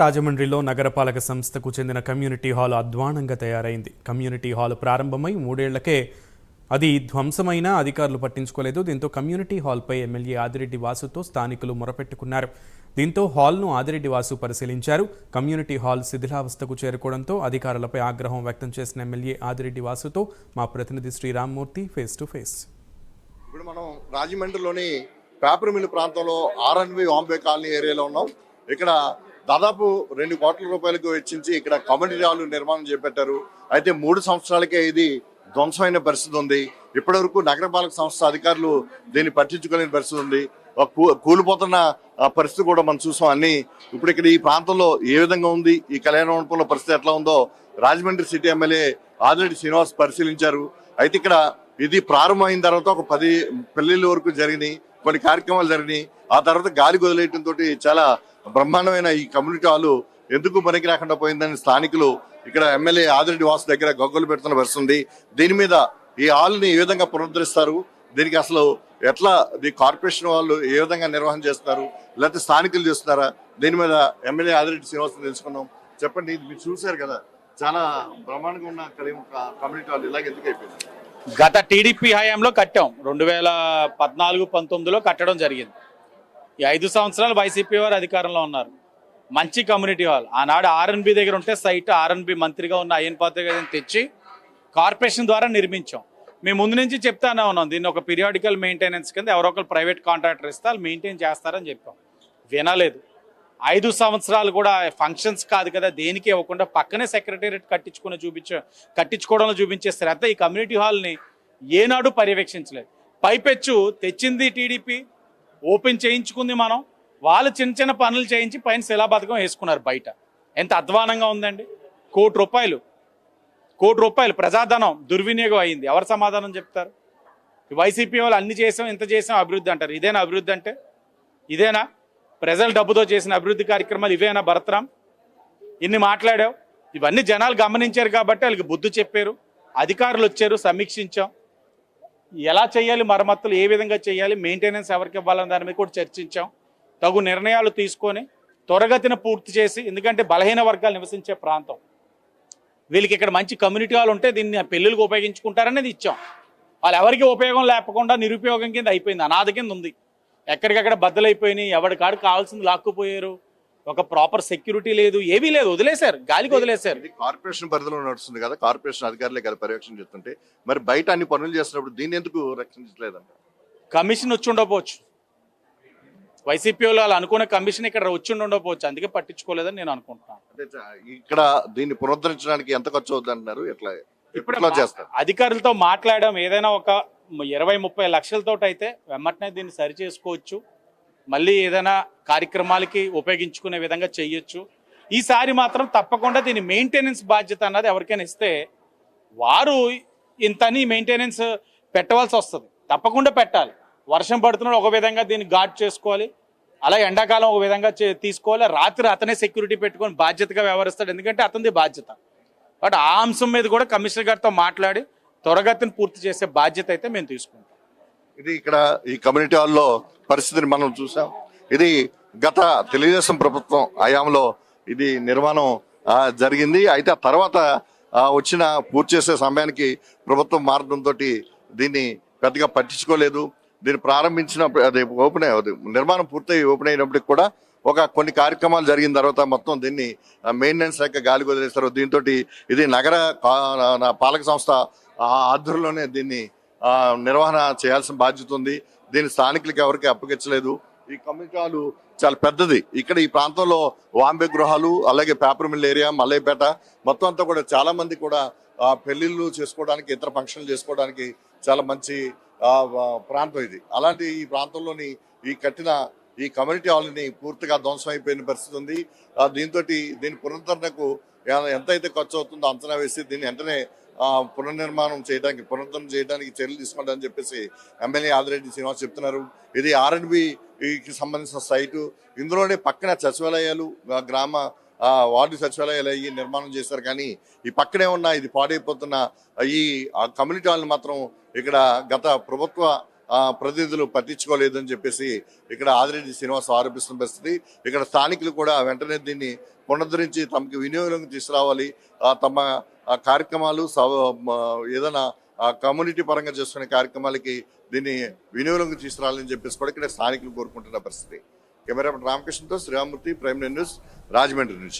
రాజమండ్రిలో నగరపాలక సంస్థకు చెందిన కమ్యూనిటీ హాల్ అధ్వానంగా తయారైంది. కమ్యూనిటీ హాల్ ప్రారంభమై మూడేళ్ళకే అది ధ్వంసమైన అధికారులు పట్టించుకోలేదు. దీంతో కమ్యూనిటీ హాల్పై ఎమ్మెల్యే ఆదిరెడ్డి వాసుతో స్థానికులు మొరపెట్టుకున్నారు. దీంతో హాల్ను ఆదిరెడ్డి వాసు పరిశీలించారు. కమ్యూనిటీ హాల్ శిథిలావస్థకు చేరుకోవడంతో అధికారులపై ఆగ్రహం వ్యక్తం చేసిన ఎమ్మెల్యే ఆదిరెడ్డి వాసుతో మా ప్రతినిధి శ్రీరామ్మూర్తి ఫేస్ టు ఫేస్. ఇప్పుడు మనం రాజమండ్రిలోని పేపర్ మిల్ ప్రాంతంలో ఆర్ఎన్వి వాంబే కాలనీ ఏరియాలో ఉన్నాం. ఇక్కడ దాదాపు రెండు కోట్ల రూపాయలకు వెచ్చించి ఇక్కడ కమ్యూనిటీ హాల్ నిర్మాణం చేపట్టారు. అయితే మూడు సంవత్సరాలకే ఇది ధ్వంసమైన పరిస్థితి ఉంది. ఇప్పటివరకు నగరపాలక సంస్థ అధికారులు దీన్ని పట్టించుకోలేని పరిస్థితి ఉంది. కూ- కూలిపోతున్న ఆ పరిస్థితి కూడా మనం చూసాం. అన్ని ఇప్పుడు ఇక్కడ ఈ ప్రాంతంలో ఏ విధంగా ఉంది? ఈ కళ్యాణ మండపంలో పరిస్థితి ఎట్లా ఉందో రాజమండ్రి సిటీ ఎమ్మెల్యే ఆదిరెడ్డి శ్రీనివాస్ పరిశీలించారు. అయితే ఇక్కడ ఇది ప్రారంభమైన తర్వాత ఒక పది పెళ్ళిళ్ళ వరకు జరిగినాయి. కొన్ని కార్యక్రమాలు జరిగినాయి. ఆ తర్వాత గాలి వదిలేయటం తోటి చాలా బ్రహ్మాండమైన ఈ కమ్యూనిటీ హాలు ఎందుకు పనికి రాకుండా పోయిందని స్థానికులు ఇక్కడ ఎమ్మెల్యే ఆదిరెడ్డి వాసు దగ్గర గొగ్గలు పెడుతున్న పరిస్థితుంది. దీని మీద ఈ హాల్ని ఏ విధంగా పునరుద్ధరిస్తారు? దీనికి అసలు ఎట్లా ది కార్పొరేషన్ వాళ్ళు ఏ విధంగా నిర్వహణ చేస్తారు లేకపోతే స్థానికులు చేస్తున్నారా? దీని మీద ఎమ్మెల్యే ఆదిరెడ్డి శ్రీనివాసం తెలుసుకున్నాం. చెప్పండి ఇది మీరు చూశారు కదా చాలా బ్రహ్మాండంగా ఉన్న కమ్యూనిటీ హాల్ ఇలాగ ఎందుకు అయిపోయింది? గత టీడీపీ హయాంలో కట్టాం. రెండు వేల పద్నాలుగు పంతొమ్మిదిలో కట్టడం జరిగింది. ఈ ఐదు సంవత్సరాలు వైసీపీ వారు అధికారంలో ఉన్నారు. మంచి కమ్యూనిటీ హాల్. ఆనాడు ఆర్ఎన్బి దగ్గర ఉంటే సైట్ ఆర్ఎన్బి మంత్రిగా ఉన్న అయ్యన్ పాత్ర గారిని తెచ్చి కార్పొరేషన్ ద్వారా నిర్మించాం. మేము ముందు నుంచి చెప్తానే ఉన్నాం దీన్ని ఒక పీరియాడికల్ మెయింటెనెన్స్ కింద ఎవరో ఒకరు ప్రైవేట్ కాంట్రాక్టర్ ఇస్తే వాళ్ళు మెయింటైన్ చేస్తారని చెప్పాం. వినలేదు. ఐదు సంవత్సరాలు కూడా ఫంక్షన్స్ కాదు కదా దేనికి ఇవ్వకుండా పక్కనే సెక్రటేరియట్ కట్టించుకుని చూపించ కట్టించుకోవడంలో చూపించే శ్రద్ధ ఈ కమ్యూనిటీ హాల్ని ఏనాడు పర్యవేక్షించలేదు. పైపెచ్చు తెచ్చింది టీడీపీ ఓపెన్ చేయించుకుంది మనం. వాళ్ళు చిన్న చిన్న పనులు చేయించి పైన శిలాబద్ధకం వేసుకున్నారు బయట. ఎంత అధ్వానంగా ఉందండి. కోటి రూపాయలు. కోటి రూపాయలు. ప్రజాధనం దుర్వినియోగం అయింది. ఎవరు సమాధానం చెప్తారు? వైసీపీ వాళ్ళు అన్ని చేసాం ఇంత చేసాం అభివృద్ధి అంటారు. ఇదేనా అభివృద్ధి అంటే? ఇదేనా? ప్రజల డబ్బుతో చేసిన అభివృద్ధి కార్యక్రమాలు ఇవేనా భరతరాం ఇన్ని మాట్లాడావు. ఇవన్నీ జనాలు గమనించారు కాబట్టి వాళ్ళకి బుద్ధి చెప్పారు. అధికారులు వచ్చారు సమీక్షించాం. ఎలా చేయాలి మరమ్మతులు ఏ విధంగా చేయాలి మెయింటెనెన్స్ ఎవరికి ఇవ్వాలని దాని మీద కూడా చర్చించాం. తగు నిర్ణయాలు తీసుకొని త్వరగతిన పూర్తి చేసి ఎందుకంటే బలహీన వర్గాలు నివసించే ప్రాంతం. వీళ్ళకి ఇక్కడ మంచి కమ్యూనిటీ హాల్ ఉంటే దీన్ని పెళ్ళిళ్ళకి ఉపయోగించుకుంటారనేది ఇచ్చాం. వాళ్ళు ఎవరికి ఉపయోగం లేకుండా నిరుపయోగం కింద అయిపోయింది అనాథ కింద ఉంది. ఎక్కడికక్కడ బద్దలైపోయినాయి ఎవరి కాడు కావాల్సింది లాక్కుపోయారు. ఒక ప్రాపర్ సెక్యూరిటీ లేదు ఏమీ లేదు వదిలేశారు గాలికి వదిలేశారు. ఇది కార్పొరేషన్ పరిధిలో నడుస్తుంది కదా కార్పొరేషన్ అధికారులే కదా పర్యవేక్షణ చేస్తుంటే మరి బయట అన్ని పనులు చేస్తున్నప్పుడు దీన్ని ఎందుకు రక్షించలేదంట? కమిషన్ వచ్చి ఉండకపోవచ్చు. వైసీపీ వాళ్ళు అనుకున్న కమిషన్ ఇక్కడ వచ్చి ఉండకపోవచ్చు అందుకే పట్టించుకోలేదని నేను అనుకుంటున్నాను. అంటే ఇక్కడ దీన్ని పునరుద్ధరించడానికి ఎంత ఖర్చు అవుతుంది అంటున్నారు ఎట్లా ఇప్పుడు చేస్తారు? అధికారులతో మాట్లాడడం ఏదైనా ఒక ఇరవై ముప్పై లక్షలతో అయితే వెమ్మటనే దీన్ని సరి చేసుకోవచ్చు. మళ్ళీ ఏదైనా కార్యక్రమాలకి ఉపయోగించుకునే విధంగా చేయొచ్చు. ఈసారి మాత్రం తప్పకుండా దీని మెయింటెనెన్స్ బాధ్యత అన్నది ఎవరికైనా ఇస్తే వారు ఇంతని మెయింటెనెన్స్ పెట్టవలసి వస్తుంది. తప్పకుండా పెట్టాలి. వర్షం పడుతున్న ఒక విధంగా దీన్ని ఘాట్ చేసుకోవాలి. అలా ఎండాకాలం ఒక విధంగా చే- తీసుకోవాలి. రాత్రి అతనే సెక్యూరిటీ పెట్టుకొని బాధ్యతగా వ్యవహరిస్తాడు. ఎందుకంటే అతనిది బాధ్యత. బట్ ఆ అంశం మీద కూడా కమిషనర్ గారితో మాట్లాడి త్వరగతిని పూర్తి చేసే బాధ్యత అయితే మేము తీసుకుంటాం. ఇది ఇక్కడ ఈ కమ్యూనిటీ హాల్లో పరిస్థితిని మనం చూసాం. ఇది గత తెలుగుదేశం ప్రభుత్వం హయాంలో ఇది నిర్మాణం జరిగింది. అయితే ఆ తర్వాత వచ్చిన పూర్తి చేసే సమయానికి ప్రభుత్వం మారడంతో దీన్ని పెద్దగా పట్టించుకోలేదు. దీన్ని ప్రారంభించిన అది ఓపెన్ అయ్యి- నిర్మాణం పూర్తయి ఓపెన్ అయినప్పటికి కూడా ఒక కొన్ని కార్యక్రమాలు జరిగిన తర్వాత మొత్తం దీన్ని మెయింటెనెన్స్ లెక్క గాలి వదిలేస్తారు. దీంతో ఇది నగర పాలక సంస్థ ఆధ్వర్యంలోనే దీన్ని నిర్వహణ చేయాల్సిన బాధ్యత ఉంది. దీన్ని స్థానికులకి ఎవరికి అప్పగించలేదు. ఈ కమ్యూనిటీ హాలు చాలా పెద్దది. ఇక్కడ ఈ ప్రాంతంలో వాంబే గృహాలు అలాగే పేపర్ మిల్ ఏరియా మల్లయ్యపేట మొత్తం అంతా కూడా చాలా మంది కూడా పెళ్ళిళ్ళు చేసుకోవడానికి ఇతర ఫంక్షన్లు చేసుకోవడానికి చాలా మంచి ప్రాంతం ఇది. అలాంటి ఈ ప్రాంతంలోని ఈ కట్టిన ఈ కమ్యూనిటీ హాల్ని పూర్తిగా ధ్వంసం అయిపోయిన పరిస్థితి ఉంది. దీంతో దీని పునరుద్ధరణకు ఎంతైతే ఎంత అయితే ఖర్చు అవుతుందో అంచనా వేసి దీన్ని వెంటనే పునర్నిర్మాణం చేయడానికి పునరుద్ధరణ చేయడానికి చర్యలు తీసుకుంటారని చెప్పేసి ఎమ్మెల్యే ఆదిరెడ్డి శ్రీనివాస్ చెప్తున్నారు. ఇది ఆర్ఎన్బికి సంబంధించిన సైటు. ఇందులోనే పక్కన సచివాలయాలు గ్రామ వార్డు సచివాలయాలు అయ్యి నిర్మాణం చేశారు. కానీ ఈ పక్కనే ఉన్న ఇది పాడైపోతున్న ఈ కమ్యూనిటీ హాల్ని మాత్రం ఇక్కడ గత ప్రభుత్వ ప్రతినిధులు పట్టించుకోలేదని చెప్పేసి ఇక్కడ ఆదిరెడ్డి శ్రీనివాస్ ఆరోపిస్తున్న పరిస్థితి. ఇక్కడ స్థానికులు కూడా వెంటనే దీన్ని పునరుద్ధరించి తమకి వినియోగం తీసుకురావాలి. తమ కార్యక్రమాలు ఏదైనా కమ్యూనిటీ పరంగా చేసుకునే కార్యక్రమాలకి దీన్ని వినియోగం తీసుకురాలని చెప్పేసి కూడా ఇక్కడ స్థానికులు కోరుకుంటున్న పరిస్థితి. కెమెరా రామకృష్ణతో శ్రీరామూర్తి ప్రైమ్ న్యూస్ రాజమండ్రి నుంచి.